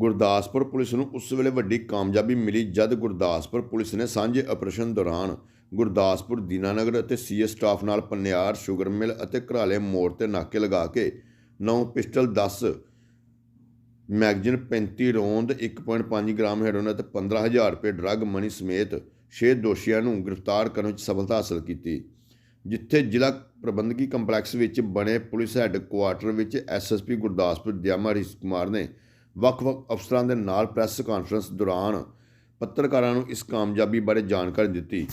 Gurdaspur police ਨੂੰ ਉਸ ਵੇਲੇ ਵੱਡੀ ਕਾਮਯਾਬੀ ਮਿਲੀ ਜਦ ਗੁਰਦਾਸਪੁਰ ਪੁਲਿਸ ਨੇ ਸਾਂਝੇ ਆਪਰੇਸ਼ਨ ਦੌਰਾਨ ਗੁਰਦਾਸਪੁਰ ਦੀਨਾਨਗਰ ਅਤੇ ਸੀਐਸ ਸਟਾਫ ਨਾਲ ਪੰਨਿਆਰ, ਸ਼ੂਗਰ ਮਿਲ ਅਤੇ ਘਰਾਲੇ ਮੋੜ ਤੇ ਨਾਕੇ ਲਗਾ ਕੇ 9 pistol 10 magazine 35 round 1.5 gram heroin ਅਤੇ 15000 ਰੁਪਏ ਡਰੱਗ ਮਨੀ ਸਮੇਤ 6 ਦੋਸ਼ੀਆਂ ਨੂੰ ਗ੍ਰਿਫਤਾਰ ਕਰਨ ਵਿੱਚ ਸਫਲਤਾ ਹਾਸਲ ਕੀਤੀ, ਜਿੱਥੇ ਜ਼ਿਲ੍ਹਾ ਪ੍ਰਬੰਧਕੀ ਕੰਪਲੈਕਸ ਵਿੱਚ ਬਣੇ ਪੁਲਿਸ ਹੈੱਡਕੁਆਰਟਰ ਵਿੱਚ ਐਸਐਸਪੀ ਗੁਰਦਾਸਪੁਰ ਦਿਆਮਾ ਹਰੀਸ਼ ਕੁਮਾਰ ਨੇ ਵੱਖ-ਵੱਖ ਅਫਸਰਾਂ ਦੇ ਨਾਲ ਪ੍ਰੈਸ ਕਾਨਫਰੰਸ ਦੌਰਾਨ ਪੱਤਰਕਾਰਾਂ ਨੂੰ ਇਸ ਕਾਮਯਾਬੀ ਬਾਰੇ ਜਾਣਕਾਰੀ ਦਿੱਤੀ।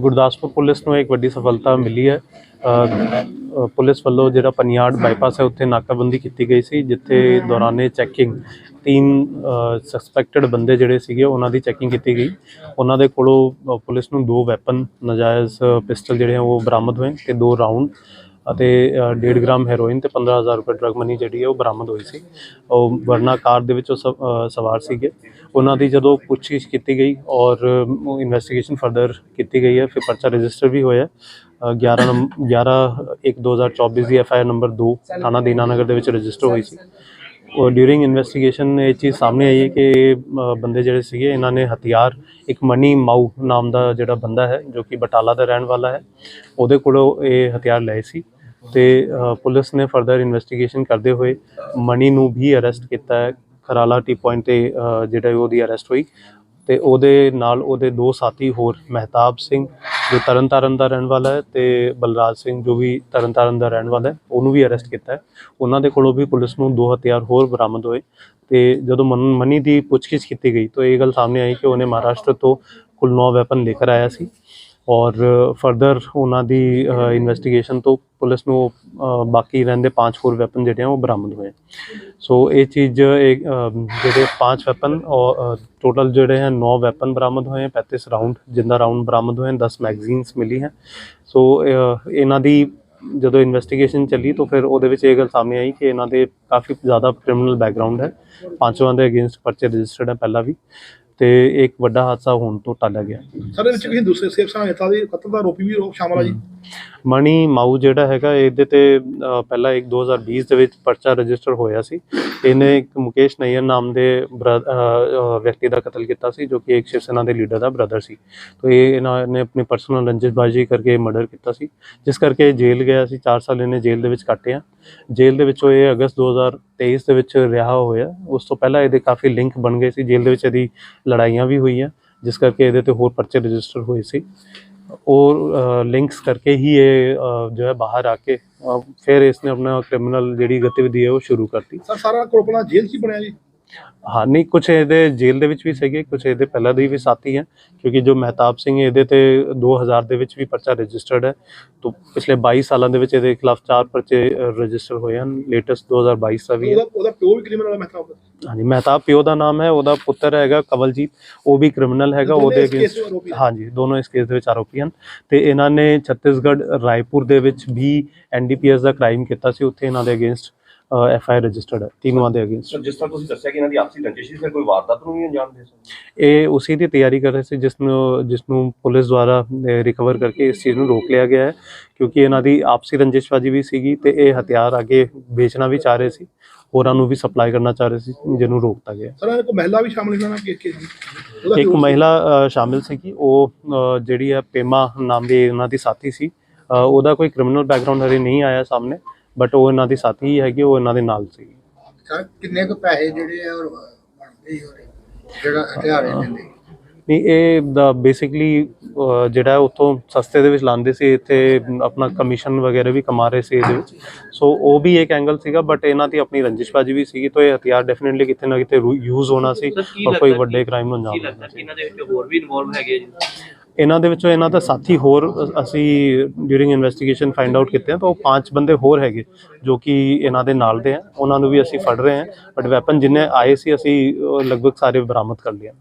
ਗੁਰਦਾਸਪੁਰ ਪੁਲਿਸ ਨੂੰ ਇੱਕ ਵੱਡੀ ਸਫਲਤਾ ਮਿਲੀ ਹੈ। ਪੁਲਿਸ ਵੱਲੋਂ ਜਿਹੜਾ ਪਨਿਆੜ ਬਾਈਪਾਸ ਹੈ, ਉੱਥੇ ਨਾਕਾਬੰਦੀ ਕੀਤੀ ਗਈ ਸੀ, ਜਿੱਥੇ ਦੌਰਾਨੇ ਚੈਕਿੰਗ ਤਿੰਨ ਸਸਪੈਕਟਡ ਬੰਦੇ ਜਿਹੜੇ ਸੀਗੇ, ਉਹਨਾਂ ਦੀ ਚੈਕਿੰਗ ਕੀਤੀ ਗਈ। ਉਹਨਾਂ ਦੇ ਕੋਲੋਂ ਪੁਲਿਸ ਨੂੰ ਦੋ ਵੈਪਨ ਨਜਾਇਜ਼ ਪਿਸਟਲ ਜਿਹੜੇ ਆ, ਉਹ ਬਰਾਮਦ ਹੋਏ ਤੇ ਦੋ ਰਾਉਂਡ ਅਤੇ ਅ, 1.5 ਗ੍ਰਾਮ ਹੈਰੋਇਨ ਤੇ 15000 ਰੁਪਏ ਡਰਗ ਮਨੀ ਜਿਹੜੀ ਹੈ ਉਹ ਬਰਾਮਦ ਹੋਈ ਸੀ। ਉਹ ਵਰਨਾ ਕਾਰ ਦੇ ਵਿੱਚ ਉਹ ਸਵ- ਸਵਾਰ ਸੀਗੇ। ਉਹਨਾਂ ਦੀ ਜਦੋਂ ਪੁੱਛਗਿੱਛ ਕੀਤੀ ਗਈ ਔਰ ਇਨਵੈਸਟੀਗੇਸ਼ਨ ਫਰਦਰ ਕੀਤੀ ਗਈ ਹੈ ਫਿਰ ਪਰਚਾ ਰਜਿਸਟਰ ਵੀ ਹੋਇਆ ਅ, 11 ਨੰਬ 11 1 2024 ਦੀ ਐਫ ਆਈ ਆਰ ਨੰਬਰ 2 ਥਾਣਾ ਦੀਨਾਨਗਰ ਦੇ ਵਿੱਚ ਰਜਿਸਟਰ ਹੋਈ ਸੀ। ਔਰ ਡਿਊਰਿੰਗ ਇਨਵੈਸਟੀਗੇਸ਼ਨ ਇਹ ਚੀਜ਼ ਸਾਹਮਣੇ ਆਈ ਹੈ ਕਿ ਇਹ, ਬੰਦੇ ਜਿਹੜੇ ਸੀਗੇ ਇਹਨਾਂ ਨੇ ਹਥਿਆਰ ਇੱਕ ਮਨੀ ਮਾਊ ਨਾਮ ਦਾ ਜਿਹੜਾ ਬੰਦਾ ਹੈ ਜੋ ਕਿ ਬਟਾਲਾ ਦਾ ਰਹਿਣ ਵਾਲਾ ਹੈ ਉਹਦੇ ਕੋਲੋਂ ਇਹ ਹਥਿਆਰ ਲਏ ਸੀ। ਤੇ ਪੁਲਿਸ ਨੇ ਫਰਦਰ ਇਨਵੈਸਟੀਗੇਸ਼ਨ ਕਰਦੇ ਹੋਏ ਮਨੀ ਨੂੰ ਵੀ ਅਰੈਸਟ ਕੀਤਾ ਹੈ। ਖਰਾਲਾ ਟੀ ਪੁਆਇੰਟ ਤੇ ਜਿਹੜਾ ਉਹਦੀ ਅਰੈਸਟ ਹੋਈ ਤੇ ਉਹਦੇ ਨਾਲ ਉਹਦੇ ਦੋ ਸਾਥੀ ਹੋਰ, ਮਹਿਤਾਬ ਸਿੰਘ ਜੋ ਤਰਨਤਾਰਨ ਦਾ ਰਹਿਣ ਵਾਲਾ ਹੈ ਤੇ ਬਲਰਾਜ ਸਿੰਘ ਜੋ ਵੀ ਤਰਨਤਾਰਨ ਦਾ ਰਹਿਣ ਵਾਲਾ ਹੈ, ਉਹਨੂੰ ਵੀ ਅਰੈਸਟ ਕੀਤਾ ਹੈ। ਉਹਨਾਂ ਦੇ ਕੋਲੋਂ ਵੀ ਪੁਲਿਸ ਨੂੰ ਦੋ ਹਥਿਆਰ ਹੋਰ ਬਰਾਮਦ ਹੋਏ ਤੇ ਜਦੋਂ ਮਨ- ਮਨੀ ਦੀ ਪੁੱਛਗਿੱਛ ਕੀਤੀ ਗਈ ਤਾਂ ਇਹ ਗੱਲ ਸਾਹਮਣੇ ਆਈ ਕਿ ਉਹਨੇ ਮਹਾਰਾਸ਼ਟਰ ਤੋਂ ਕੁੱਲ 9 ਵੈਪਨ ਲੈ ਕੇ ਆਇਆ ਸੀ। ਔਰ ਫਰਦਰ ਉਹਨਾਂ ਦੀ ਇਨਵੈਸਟੀਗੇਸ਼ਨ ਤੋਂ ਪੁਲਿਸ ਨੂੰ ਅ, ਬਾਕੀ ਰਹਿੰਦੇ ਪੰਜ ਹੋਰ ਵੈਪਨ ਜਿਹੜੇ ਆ ਉਹ ਬਰਾਮਦ ਹੋਏ। ਸੋ ਇਹ ਚੀਜ਼ ਇੱਕ, ਜਿਹੜੇ ਪੰਜ ਵੈਪਨ ਔਰ ਟੋਟਲ ਜਿਹੜੇ ਹੈ 9 ਵੈਪਨ ਬਰਾਮਦ ਹੋਏ ਹੈ 35 ਰਾਉਂਡ ਜਿੰਦਾ ਰਾਉਂਡ ਬਰਾਮਦ ਹੋਏ ਹਨ 10 ਮੈਗਜ਼ੀਨਸ ਮਿਲੀ ਹੈ। ਸੋ ਇਹਨਾਂ ਦੀ ਜਦੋਂ ਇਨਵੈਸਟੀਗੇਸ਼ਨ ਚੱਲੀ ਤਾਂ ਫਿਰ ਉਹਦੇ ਵਿੱਚ ਇਹ ਗੱਲ ਸਾਹਮਣੇ ਆਈ ਕਿ ਇਹਨਾਂ ਦੇ ਕਾਫੀ ਜ਼ਿਆਦਾ ਕ੍ਰਿਮੀਨਲ ਬੈਕਗ੍ਰਾਉਂਡ ਹੈ। ਪਾਂਚਵਾਂ ਦੇ ਅਗੇਂਸਟ ਪਰਚੇ ਰਜਿਸਟਰਡ ਹੈ ਪਹਿਲਾਂ ਵੀ। ਤੇ ਇੱਕ ਵੱਡਾ ਹਾਦਸਾ ਹੋਣ ਤੋਂ ਟਾਲਿਆ ਗਿਆ। ਸਰ ਇਹਦੇ ਵਿੱਚ ਕਿਸੇ ਦੂਸਰੇ ਸੇਫ ਸਹਾਇਤਾ ਦੇ ਕਤਲ ਦਾ ਆਰੋਪੀ ਵੀ ਸ਼ਾਮਲ ਆ ਜੀ। ਮਣੀ ਮਾਊ ਜਿਹੜਾ ਹੈਗਾ, ਇਹਦੇ ਤੇ ਪਹਿਲਾਂ ਇੱਕ 2020 ਦੇ ਵਿੱਚ ਪਰਚਾ ਰਜਿਸਟਰ ਹੋਇਆ ਸੀ। ਇਹਨੇ ਇੱਕ ਮੁਕੇਸ਼ ਨਈਅਰ ਨਾਮ ਦੇ ਬਰਾ- ਵਿਅਕਤੀ ਦਾ ਕਤਲ ਕੀਤਾ ਸੀ, ਜੋ ਕਿ ਇੱਕ ਸ਼ਿਵ ਸੈਨਾ ਦੇ ਲੀਡਰ ਦਾ ਬ੍ਰਦਰ ਸੀ। ਤੋਂ ਇਹ ਇਹਨਾਂ ਨੇ ਆਪਣੀ ਪਰਸਨਲ ਰੰਜਿਸ਼ਬਾਜ਼ੀ ਕਰਕੇ ਮਰਡਰ ਕੀਤਾ ਸੀ। ਜਿਸ ਕਰਕੇ ਇਹ ਜੇਲ੍ਹ ਗਿਆ ਸੀ 4 ਸਾਲ ਇਹਨੇ ਜੇਲ੍ਹ ਦੇ ਵਿੱਚ ਕੱਟੇ ਆ ਜੇਲ੍ਹ ਦੇ ਵਿੱਚੋਂ ਇਹ ਅਗਸਤ 2023 ਦੇ ਵਿੱਚ ਰਿਹਾ ਹੋਇਆ। ਉਸ ਤੋਂ ਪਹਿਲਾਂ ਇਹਦੇ ਕਾਫੀ ਲਿੰਕ ਬਣ ਗਏ ਸੀ। ਜੇਲ੍ਹ ਦੇ ਵਿੱਚ ਇਹਦੀ ਲੜਾਈਆਂ ਵੀ ਹੋਈਆਂ, ਜਿਸ ਕਰਕੇ ਇਹਦੇ ਤੇ ਹੋਰ ਪਰਚੇ ਰਜਿਸਟਰ ਹੋਏ ਸੀ। और लिंक्स करके ही ये अ, जो है बाहर आके अ, फिर इसने अपना क्रिमिनल ਜਿਹੜੀ ਗਤੀਵਿਧੀ ਹੈ ਉਹ ਸ਼ੁਰੂ ਕਰਤੀ ਸਰ ਸਾਰਾ ਕੋਪਲਾ ਜੇਲ੍ਹ 'ਚ ਹੀ ਬਣਿਆ ਜੀ ਹਾਂ ਨਹੀਂ ਕੁਝ ਇਹਦੇ ਜੇਲ੍ਹ ਦੇ ਵਿੱਚ ਵੀ ਸੀਗੇ ਕੁਝ ਇਹਦੇ ਪਹਿਲਾਂ ਦੇ ਵੀ ਸਾਥੀ ਹੈ ਕਿਉਂਕਿ ਜੋ ਮਹਿਤਾਬ ਸਿੰਘ ਇਹਦੇ ਤੇ 2000 ਦੇ ਵਿੱਚ ਵੀ ਪਰਚਾ ਰਜਿਸਟਰਡ ਹੈ। ਤੋਂ ਪਿਛਲੇ 22 ਸਾਲਾਂ ਦੇ ਵਿੱਚ ਇਹਦੇ ਖਿਲਾਫ ਚਾਰ ਪਰਚੇ ਰਜਿਸਟਰ ਹੋਏ ਹਨ ਲੇਟੈਸਟ 2022 ਦਾ ਵੀ ਹੈ। ਉਹਦਾ ਪਿਓ ਵੀ ਕ੍ਰਿਮੀਨਲ ਹੈ ਮਹਿਤਾਬ ਦਾ? ਹਾਂਜੀ ਮਹਿਤਾਬ ਪਿਓ ਦਾ ਨਾਮ ਹੈ ਉਹਦਾ ਪੁੱਤਰ ਹੈਗਾ ਕਵਲਜੀਤ ਉਹ ਵੀ ਕ੍ਰਿਮੀਨਲ ਹੈਗਾ ਉਹਦੇ ਅਗੇਂਸਟ। ਹਾਂਜੀ ਦੋਨੋਂ ਇਸ ਕੇਸ ਦੇ ਵਿੱਚ ਆਰੋਪੀ ਹਨ। ਤੇ ਇਹਨਾਂ ਨੇ ਛੱਤੀਸਗੜ੍ਹ ਰਾਏਪੁਰ ਦੇ ਵਿੱਚ ਵੀ ਐਨਡੀਪੀਐਸ ਦਾ ਕ੍ਰਾਈਮ ਕੀਤਾ ਸੀ ਉੱਥੇ ਇਹਨਾਂ ਦੇ ਅਗੇਂਸਟ ਐਫ ਆਈ ਰਜਿਸਟਰਡ ਹੈ ਤਿੰਨੋਂ ਦੇ ਅਗੇਂਸਟ ਸਰ ਜਿਸ ਤਰ੍ਹਾਂ ਤੁਸੀਂ ਦੱਸਿਆ ਕਿ ਇਹਨਾਂ ਦੀ ਆਪਸੀ ਰੰਜਿਸ਼ ਸੀ ਫਿਰ ਕੋਈ ਵਾਰਦਾਤ ਨੂੰ ਵੀ ਅੰਜਾਮ ਦੇ ਸਕਦੇ? ਇਹ ਉਸੇ ਦੀ ਤਿਆਰੀ ਕਰ ਰਹੇ ਸੀ ਜਿਸ ਨੂੰ ਜਿਸ ਨੂੰ ਪੁਲਿਸ ਦੁਆਰਾ ਰਿਕਵਰ ਕਰਕੇ ਇਸ ਚੀਜ਼ ਨੂੰ ਰੋਕ ਲਿਆ ਗਿਆ ਹੈ ਕਿਉਂਕਿ ਇਹਨਾਂ ਦੀ ਆਪਸੀ ਰੰਜਿਸ਼ਬਾਜੀ ਵੀ ਸੀਗੀ ਤੇ ਇਹ ਹਥਿਆਰ ਅੱਗੇ ਵੇਚਣਾ ਵੀ ਚਾਹ ਰਹੇ ਸੀ ਹੋਰਾਂ ਨੂੰ ਵੀ ਸਪਲਾਈ ਕਰਨਾ ਚਾਹ ਰਹੇ ਸੀ ਜਿਹਨੂੰ ਰੋਕਤਾ ਗਿਆ। ਸਰ ਇਹਨਾਂ ਕੋਈ ਮਹਿਲਾ ਵੀ ਸ਼ਾਮਲ ਇਹਨਾਂ ਨਾਲ ਕੇਸ ਕੇਸ ਜੀ ਉਹਦਾ ਇੱਕ। ਮਹਿਲਾ ਸ਼ਾਮਿਲ ਸੀਗੀ ਉਹ ਜਿਹੜੀ ਹੈ ਪੇਮਾ ਨਾਮ ਦੀ ਉਹਨਾਂ ਦੀ ਸਾਥੀ ਸੀ ਉਹਦਾ ਕੋਈ ਕ੍ਰਿਮੀਨਲ ਬੈਕਗ੍ਰਾਉਂਡ ਹਰੇ ਨਹੀਂ ਆਇਆ ਸਾਹਮਣੇ ਬਟ ਉਹ ਇਹਨਾਂ ਦੀ ਸਾਥੀ ਹੀ ਹੈਗੀ ਉਹ ਇਹਨਾਂ ਦੇ ਨਾਲ ਸੀ। ਸਰ ਕਿੰਨੇ ਕੁ ਪੈਸੇ ਜਿਹੜੇ ਆ ਉਹ ਬਣਦੇ ਹੀ ਹੋਰੇ ਜਿਹੜਾ ਹਥਿਆਰ ਦਿੰਦੇ ਨਹੀਂ ਇਹ ਦਾ ਬੇਸਿਕਲੀ ਜਿਹੜਾ ਉੱਥੋਂ ਸਸਤੇ ਦੇ ਵਿੱਚ ਲਾਉਂਦੇ ਸੀ ਇੱਥੇ ਆਪਣਾ ਕਮਿਸ਼ਨ ਵਗੈਰਾ ਵੀ ਕਮਾ ਰਹੇ ਸੀ ਇਹਦੇ ਵਿੱਚ। ਸੋ ਉਹ ਵੀ ਇੱਕ ਐਂਗਲ ਸੀਗਾ ਬਟ ਇਹਨਾਂ ਦੀ ਆਪਣੀ ਰੰਜਿਸ਼ਬਾਜੀ ਵੀ ਸੀਗੀ ਤਾਂ ਇਹ ਹਥਿਆਰ ਡੈਫੀਨਿਟਲੀ ਕਿਤੇ ਨਾ ਕਿਤੇ ਯੂਜ਼ ਹੋਣਾ ਸੀ ਔਰ ਕੋਈ ਵੱਡੇ ਕ੍ਰਾਈਮ ਨੂੰ ਅੰਜਾਮ ਦੇਣਾ ਸੀ ਇਹਨਾਂ ਦੇ ਵਿੱਚ ਹੋਰ ਵੀ ਇਨਵੋਲਵ ਹੈਗੇ ਜੀ? ਇਹਨਾਂ ਦੇ ਵਿੱਚੋਂ ਇਹਨਾਂ ਦਾ ਸਾਥੀ ਹੋਰ ਅਸੀਂ ਡਿਊਰਿੰਗ ਇਨਵੈਸਟੀਗੇਸ਼ਨ ਫਾਈਂਡ ਆਊਟ ਕੀਤੇ ਆ, ਤਾਂ ਉਹ ਪੰਜ ਬੰਦੇ ਹੋਰ ਹੈਗੇ, ਜੋ ਕਿ ਇਹਨਾਂ ਦੇ ਨਾਲ ਦੇ ਆ। ਉਹਨਾਂ ਨੂੰ ਵੀ ਅਸੀਂ ਫੜ ਰਹੇ ਹਾਂ ਬਟ ਵੈਪਨ ਜਿੰਨੇ ਆਏ ਸੀ, ਅਸੀਂ ਲਗਭਗ ਸਾਰੇ ਬਰਾਮਦ ਕਰ ਲਿਆ